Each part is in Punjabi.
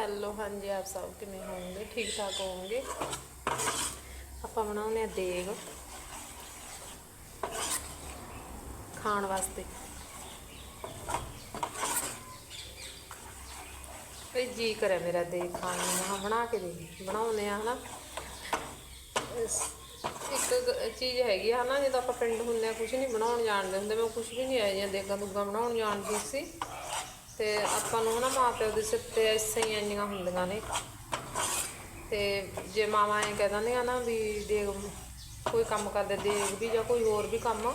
ਹੈਲੋ, ਹਾਂਜੀ, ਆਪ ਸਭ ਕਿਵੇਂ ਹੋਵੋਗੇ ਠੀਕ ਠਾਕ ਹੋਵੋਗੇ? ਆਪਾਂ ਬਣਾਉਂਦੇ ਆ ਦੇਗ। ਖਾਣ ਵਾਸਤੇ। ਭਈ ਜੀ ਕਰੇ ਮੇਰਾ ਦੇਗ ਖਾਣ ਨੂੰ। ਮੈਂ ਕਿਹਾ ਬਣਾ ਕੇ ਦੇ। ਬਣਾਉਂਦੇ ਆ, ਹਨਾ? ਇੱਕ ਚੀਜ਼ ਹੈਗੀ ਆ, ਹਨਾ? ਜਦੋਂ ਆਪਾਂ ਪਿੰਡ ਹੁੰਦੇ ਆ ਕੁਝ ਨਹੀਂ ਬਣਾਉਣ ਜਾਣਦੇ ਹੁੰਦੇ, ਮੈਂ ਕੁਝ ਵੀ ਨਹੀਂ ਆਇਆ ਜਾਂ ਦੇਗਾਂ ਦੁੱਗਾਂ ਬਣਾਉਣ ਜਾਣਦੀ ਸੀ। ਤੇ ਆਪਾਂ ਨੂੰ ਨਾ ਮਾਂ ਪਿਓ ਦੇ ਸਿਰ ਤੇ ਐਸੇ ਹੀ ਇੰਨੀਆਂ ਹੁੰਦੀਆਂ ਨੇ। ਤੇ ਜੇ ਮਾਵਾਂ ਐ ਕਹਿ ਦਿੰਦੀਆਂ ਨਾ ਵੀ ਦੇਗ ਕੋਈ ਕੰਮ ਕਰਦੇ ਦੇਖ ਵੀ ਜਾਂ ਕੋਈ ਹੋਰ ਵੀ ਕੰਮ,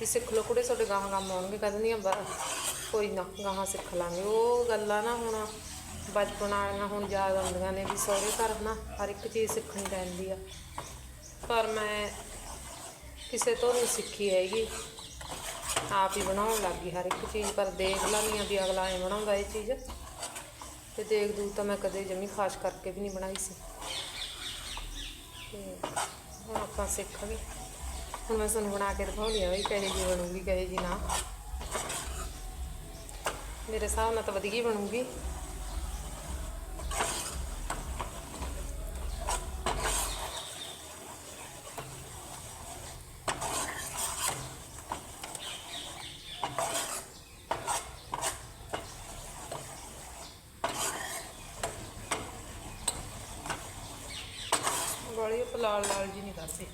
ਵੀ ਸਿੱਖ ਲਓ ਕੁੜੇ, ਤੁਹਾਡੇ ਗਾਹਾਂ ਕੰਮ ਆਉਣਗੇ, ਕਹਿ ਦਿੰਦੀਆਂ ਬ- ਕੋਈ ਨਾ, ਗਾਹਾਂ ਸਿੱਖ ਲਾਂਗੇ। ਉਹ ਗੱਲਾਂ ਨਾ ਹੁਣ ਬਚਪਨ ਵਾਲੀਆਂ ਹੁਣ ਯਾਦ ਆਉਂਦੀਆਂ ਨੇ ਵੀ ਸਹੁਰੇ ਘਰ ਨਾ ਹਰ ਇੱਕ ਚੀਜ਼ ਸਿੱਖਣੀ ਪੈਂਦੀ ਆ। ਪਰ ਮੈਂ ਕਿਸੇ ਤੋਂ ਨਹੀਂ ਸਿੱਖੀ ਹੈਗੀ। ਆਪ ਹੀ ਬਣਾਉਣ ਲੱਗ ਗਈ ਹਰ ਇੱਕ ਚੀਜ਼, ਪਰ ਦੇਖ ਲੈਂਦੀ ਆ ਵੀ ਅਗਲਾ ਐ ਬਣਾਉਂਦਾ ਇਹ ਚੀਜ਼। ਤੇ ਦੇਖ ਦੂ ਤਾਂ ਮੈਂ ਕਦੇ ਜਮੀ ਖਾਸ ਕਰਕੇ ਵੀ ਨਹੀਂ ਬਣਾਈ ਸੀ। ਤੇ ਹੁਣ ਆਪਾਂ ਸਿੱਖ ਗਏ ਹੁਣ ਮੈਂ ਤੁਹਾਨੂੰ ਬਣਾ ਕੇ ਦਿਖਾਉਂਦੀ ਆ ਵੀ ਕਹੇ ਜੀ ਬਣੂਗੀ, ਕਹੇ ਜੀ ਨਾ। ਮੇਰੇ ਹਿਸਾਬ ਨਾਲ ਤਾਂ ਵਧੀਆ ਹੀ ਬਣੂਗੀ। ਗੋਲੀ ਲਾਲ ਲਾਲ ਜੀ ਨਹੀਂ ਕਰਦੇ।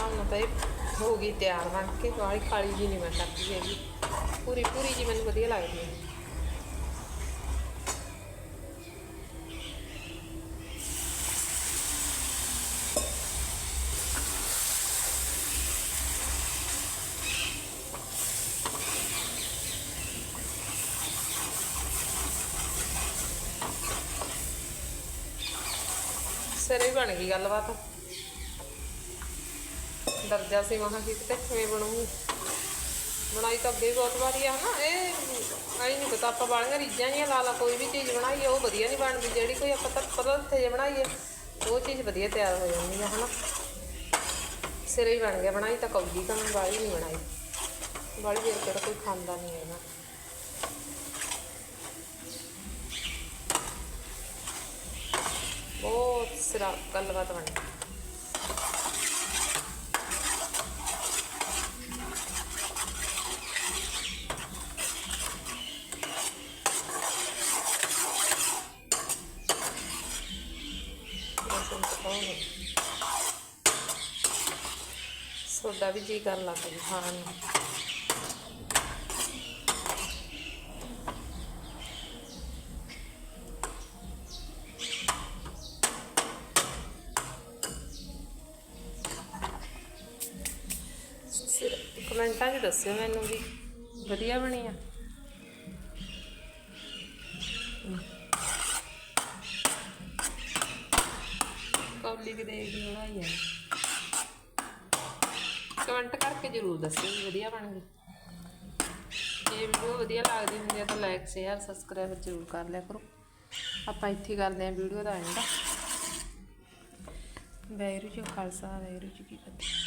ਮੇਰੇ ਹਿਸਾਬ ਨਾਲ ਤਾਂ ਇਹ ਹੋ ਗਈ ਤਿਆਰ ਬਣ ਕੇ ਵਾਲੀ ਕਾਲੀ ਜੀ ਨਹੀਂ ਮੈਂ ਕਰਦੀ ਹੈਗੀ। ਪੂਰੀ ਪੂਰੀ ਜੀ ਮੈਨੂੰ ਵਧੀਆ ਲੱਗਦੀ ਹੈ। ਸਿਰੇ ਹੀ ਬਣ ਗਈ ਗੱਲਬਾਤ। ਦਰਜਾ ਸੀ ਮਹਾਂ ਕਿ ਕਿਤੇ ਕਿਵੇਂ ਬਣੂਗੀ। ਬਣਾਈ ਤਾਂ ਅੱਗੇ ਬਹੁਤ ਵਾਰੀ ਆ, ਹਨਾ, ਇਹ ਆਈ ਨਹੀਂ ਪਤਾ, ਆਪਾਂ ਬਾਲੀਆਂ ਰੀਝਾਂ ਜੀਆਂ ਲਾ ਲਾ, ਕੋਈ ਵੀ ਚੀਜ਼ ਬਣਾਈਏ, ਉਹ ਵਧੀਆ ਨਹੀਂ ਬਣਦੀ, ਜਿਹੜੀ ਕੋਈ ਆਪਾਂ ਤਾਂ ਪਤਾ ਜੇ ਬਣਾਈਏ, ਉਹ ਚੀਜ਼ ਵਧੀਆ ਤਿਆਰ ਹੋ ਜਾਂਦੀ ਆ, ਹਨਾ। ਸਿਰੇ ਹੀ ਬਣ ਗਿਆ, ਬਣਾਈ ਤਾਂ ਕੌਜੀ ਤਾਂ ਮੈਂ ਬਾਲੀ ਨਹੀਂ ਬਣਾਈ। ਬਾਲੀ ਦੇਰ ਕਿਹੜਾ ਕੋਈ ਖਾਂਦਾ ਨਹੀਂ ਹੈਗਾ। ਬਹੁਤ ਸਿਰਾ ਗੱਲਬਾਤ ਬਣੀ ਸੋਡਾ ਵੀ ਜੀ ਕਰਨ ਲੱਗ ਗਈ ਖਾਣ ਨੂੰ ਕਮੈਂਟਾਂ 'ਚ ਦੱਸਿਓ ਮੈਨੂੰ ਵੀ ਵਧੀਆ ਬਣੀ ਆ। ਕੌਲੀ ਵੀ ਦੇਖ ਬਣਾਈ ਆ ਕਮੈਂਟ ਕਰਕੇ ਜ਼ਰੂਰ ਦੱਸਿਓ ਵੀ ਵਧੀਆ ਬਣ ਗਈ ਜੇ ਵੀਡੀਓ ਵਧੀਆ ਲੱਗਦੀ ਹੁੰਦੀ ਹੈ ਤਾਂ ਲਾਈਕ ਸ਼ੇਅਰ ਸਬਸਕ੍ਰਾਈਬ ਜ਼ਰੂਰ ਕਰ ਲਿਆ ਕਰੋ। ਆਪਾਂ ਇੱਥੇ ਕਰਦੇ ਹਾਂ ਵੀਡੀਓ ਦਾ ਐਂਡ ਵੈਰੂ ਜੀ ਖਾਲਸਾ ਵੈਰੂ ਜੀ ਕੀ ਫਤਿਹ।